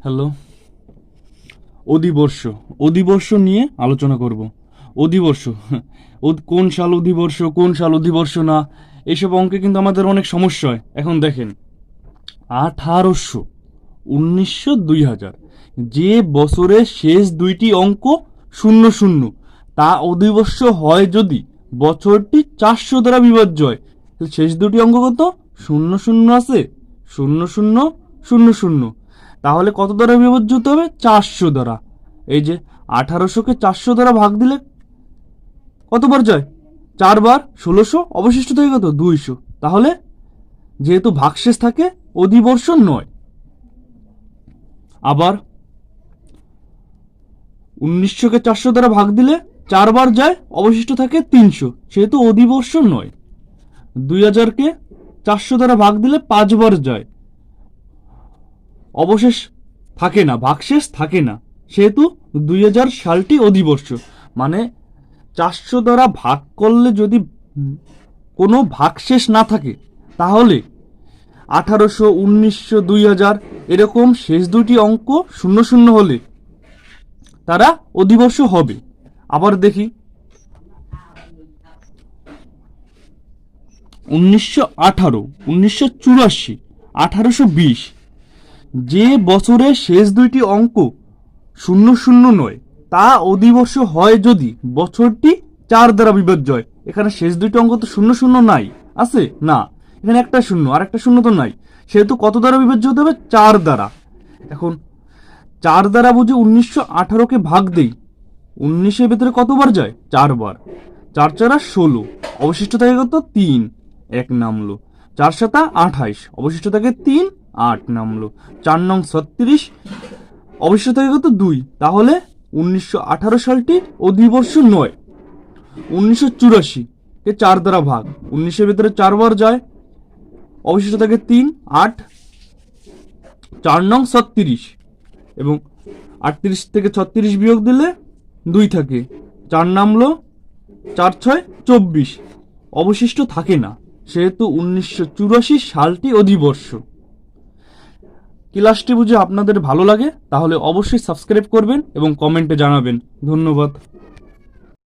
Hello? অধিবর্ষ। অধিবর্ষ নিয়ে আলোচনা করব। অধিবর্ষ। কোন সাল অধিবর্ষ, কোন সাল অধিবর্ষ না, এসব অঙ্কে কিন্তু আমাদের অনেক সমস্যা হয়। এখন দেখেন। আঠারোশো, উনিশশো দুই হাজার। যে বছরের শেষ দুইটি অঙ্ক শূন্য শূন্য, তা অধিবর্ষ হয় যদি বছরটি চারশো দ্বারা বিভাজ্য হয় শেষ দুটি অঙ্ক কত? শূন্য শূন্য আছে। শূন্য শূন্য শূন্য শূন্য। তাহলে কত দ্বারা বিভাজ্য হবে? চারশো দ্বারা। এই যে আঠারোশোকে চারশো দ্বারা ভাগ দিলে কতবার যায়? চারবার ষোলোশো, অবশিষ্ট থাকে কত? দুইশো। তাহলে যেহেতু ভাগশেষ থাকে অধিবর্ষ নয়। আবার উনিশশোকে চারশো দ্বারা ভাগ দিলে চারবার যায়, অবশিষ্ট থাকে তিনশো। সেহেতু অধিবর্ষ নয়। দুই হাজারকে চারশো দ্বারা ভাগ দিলে পাঁচবার যায়। অবশেষ থাকে না, ভাগশেষ থাকে না। সেহেতু দুই হাজার সালটি অধিবর্ষ। মানে চারশো দ্বারা ভাগ করলে যদি কোনো ভাগশেষ না থাকে, তাহলে আঠারোশো, উনিশশো, দুই হাজার এরকম শেষ দুটি অঙ্ক শূন্য শূন্য হলে তারা অধিবর্ষ হবে। আবার দেখি। উনিশশো আঠারো, উনিশশো চুরাশি, আঠারোশো বিশ যে বছরের শেষ দুইটি অঙ্ক শূন্য শূন্য নয়, তা অধিবর্ষ হয় যদি বছরটি চার দ্বারা বিভাজ্য হয়। এখানে শেষ দুইটি অঙ্ক তো শূন্য শূন্য নাই। আছে? না। এখানে একটা শূন্য, আর একটা শূন্য তো নাই। সেহেতু কত দ্বারা বিভাজ্য হতে হবে? চার দ্বারা। এখন, চার দ্বারা বুঝে উনিশশো আঠারোকে ভাগ দেই। উনিশের ভেতরে কতবার যায়? চারবার। চার চারা ষোলো। অবশিষ্ট থাকে কত? তিন। এক নামলো। চার সাতা আঠাইশ। অবশিষ্ট থাকে তিন আট নামলো চার নং ছত্রিশ অবশিষ্ট থাকে কত? দুই। তাহলে উনিশশো আঠারো সালটি অধিবর্ষ নয়। উনিশশো চুরাশি কে চার দ্বারা ভাগ। উনিশের ভেতরে চারবার যায়। অবশিষ্ট থাকে তিন, আট। চার নং ছত্রিশ এবং আটত্রিশ থেকে ছত্রিশ বিয়োগ দিলে দুই থাকে। চার নামলো চার ছয় চব্বিশ। অবশিষ্ট থাকে না, সেহেতু উনিশশো চুরাশি সালটি অধিবর্ষ ক্লাসটি বুঝে আপনাদের ভালো লাগে তাহলে অবশ্যই সাবস্ক্রাইব করবেন এবং কমেন্টে জানাবেন। ধন্যবাদ।